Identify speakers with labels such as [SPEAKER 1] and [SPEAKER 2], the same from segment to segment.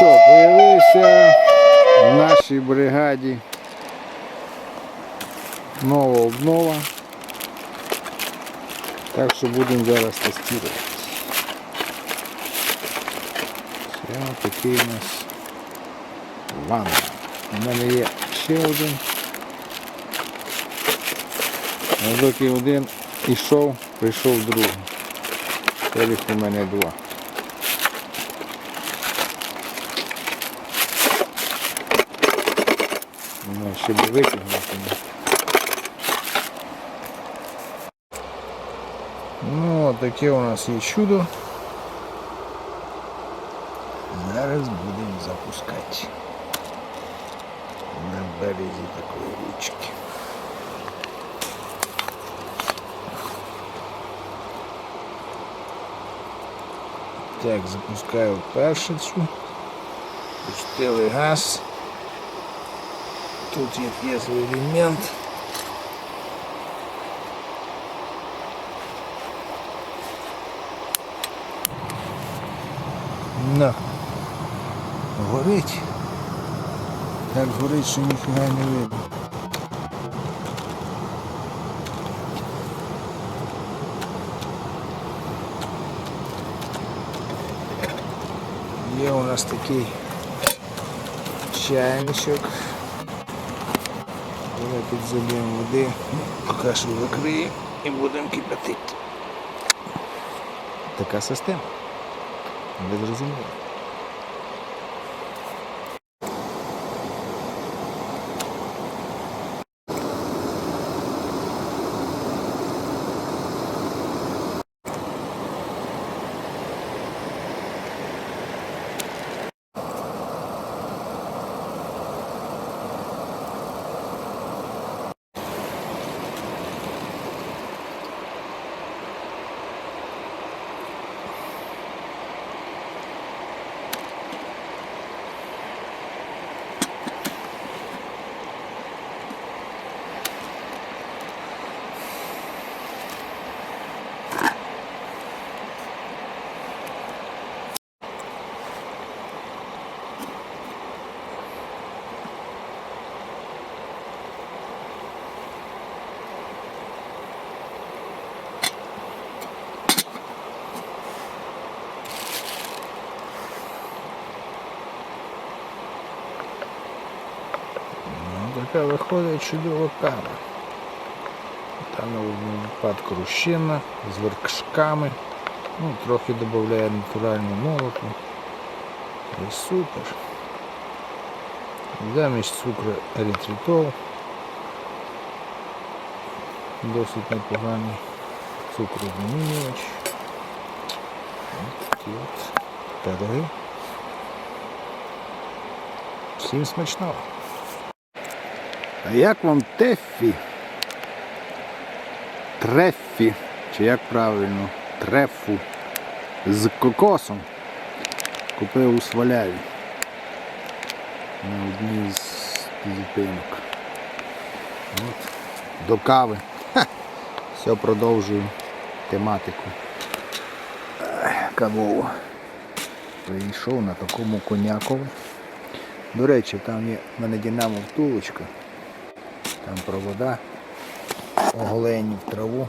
[SPEAKER 1] що, появився в нашій бригаді нова обнова. Так що будемо зараз тестувати. Це такий у нас ванна. У мене є ще один. Доки один ішов, прийшов другий. Тепер у мене два. Ну, ще б витягнути. Ну, таке у нас є чудо. Зараз будемо запускати. На березі такої річки. Так, запускаю першицю. Пустили газ. Тут є, є свій елемент. На. Горить. Так горить, що ніфіга не видно. Є у нас такий чайничок. Давайте зальємо води, поки що закриємо і будемо кипятити. Така система. Не зрозуміли. Така виходить чудова кава. Там на випадку рущина з вершками. Ну, трохи додає натуральну молоко. І супер. Замість цукру ерітритол. Досить непоганий цукрозамінювач. Такі от пироги. Всім смачного! А як вам тефі? Трефі, чи як правильно, трефу з кокосом. Купив у Сваляві на одній з зупинок. От, до кави. Ха, все продовжую тематику. Кавову. Прийшов на такому конякову. До речі, там є в мене динамо втулочка. Там провода оголені в траву.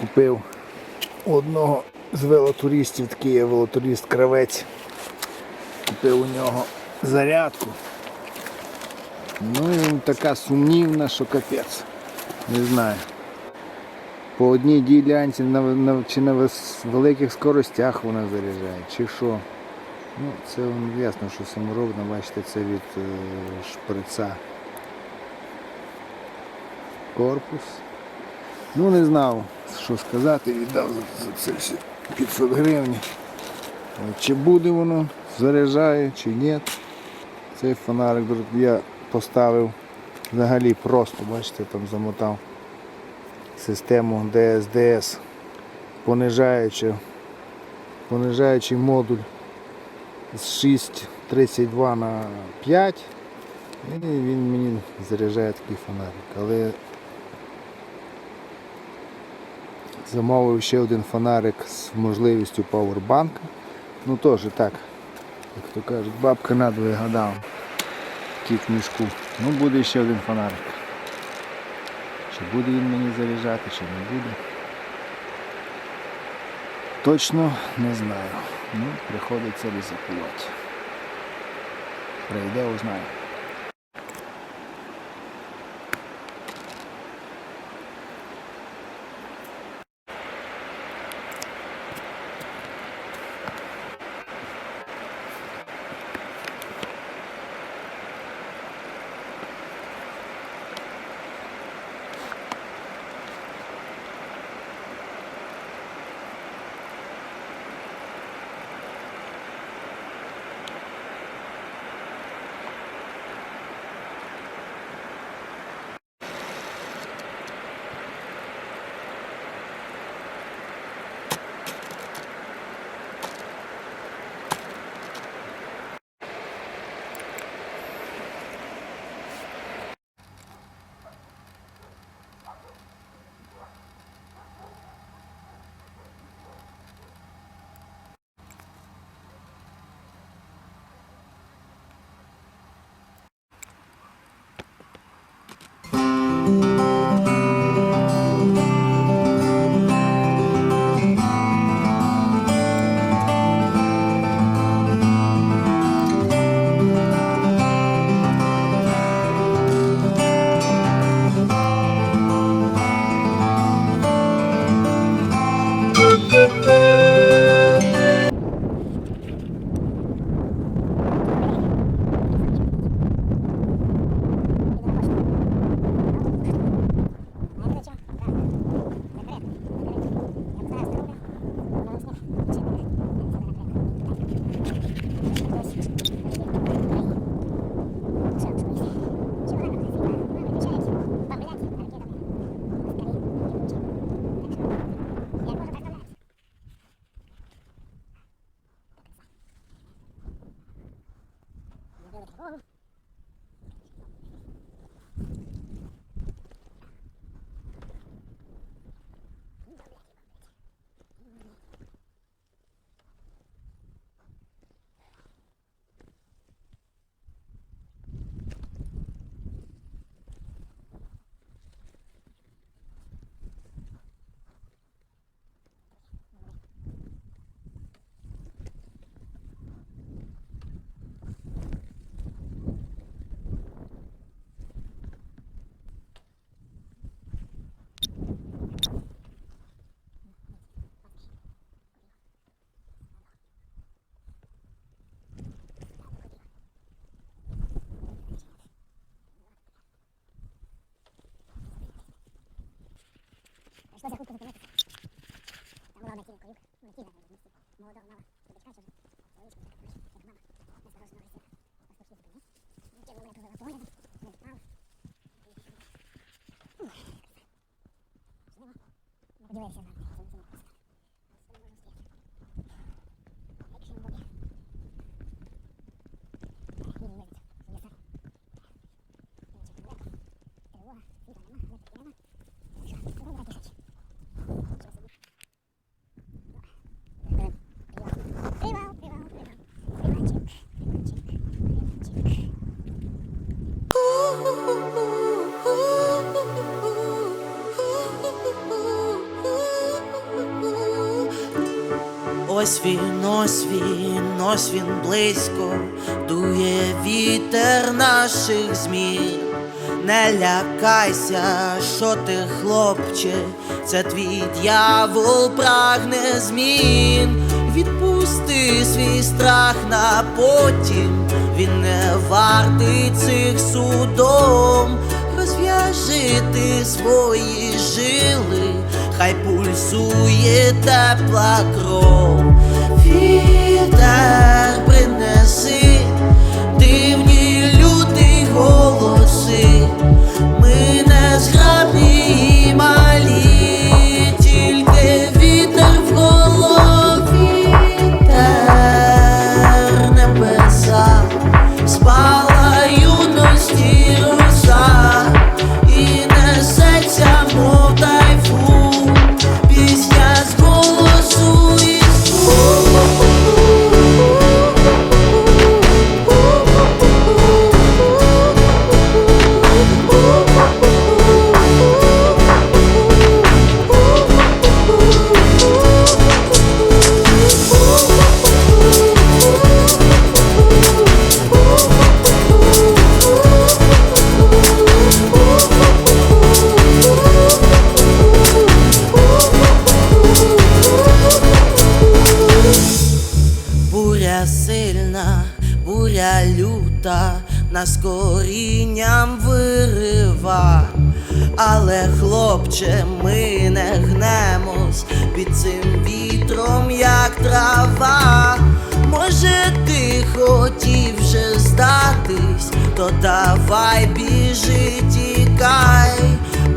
[SPEAKER 1] Купив одного з велотуристів, такий є велотурист кравець. Купив у нього зарядку. Ну і така сумнівна, що капець. Не знаю. По одній ділянці на, на, чи на великих скоростях вона заряджає, чи що. Ну, це воно ясно, що саморобна, бачите, це від е, шприца корпус. Ну не знав, що сказати, віддав за, це все 500 гривень. Чи буде воно, заряджає, чи ні. Цей фонарик я поставив взагалі просто, бачите, там замотав систему DSDS, понижаючи, понижаючий модуль з 6,32 на 5. І він мені заряджає такий фонарик. Але замовив ще один фонарик з можливістю пауербанка. Ну теж так, як то кажуть, бабка надвоє гадала. Кіт в мішку. Ну буде ще один фонарик. Чи буде він мені заряджати, чи не буде. Точно не знаю. Ну, приходиться ризикувати. Прийде, узнаю.
[SPEAKER 2] За хутко зупинитися. Там була одна кілька колюк, ну кілька в місті. Молода мала дочка, що Соличка, як мама. Осторожно, агресивна. Пастушки зупинив. Ну, кинула мене туди на не відпав. Живо. Не подивився на
[SPEAKER 3] Ось він, ось він, ось він близько, дує вітер наших змін. Не лякайся, що ти, хлопче, це твій дьявол прагне змін. Відпусти свій страх на потім, він не вартий цих судом. Розв'яжи ти свої жили, хай пульсує тепла кров. Вітер принеси дивні люди голоси. Ми не зграбні сильна, буря люта, нас корінням вирива. Але, хлопче, ми не гнемось під цим вітром, як трава. Може, ти хотів вже здатись, то давай біжи, тікай.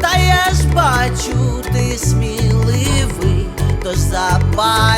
[SPEAKER 3] Та я ж бачу, ти сміливий, тож запай.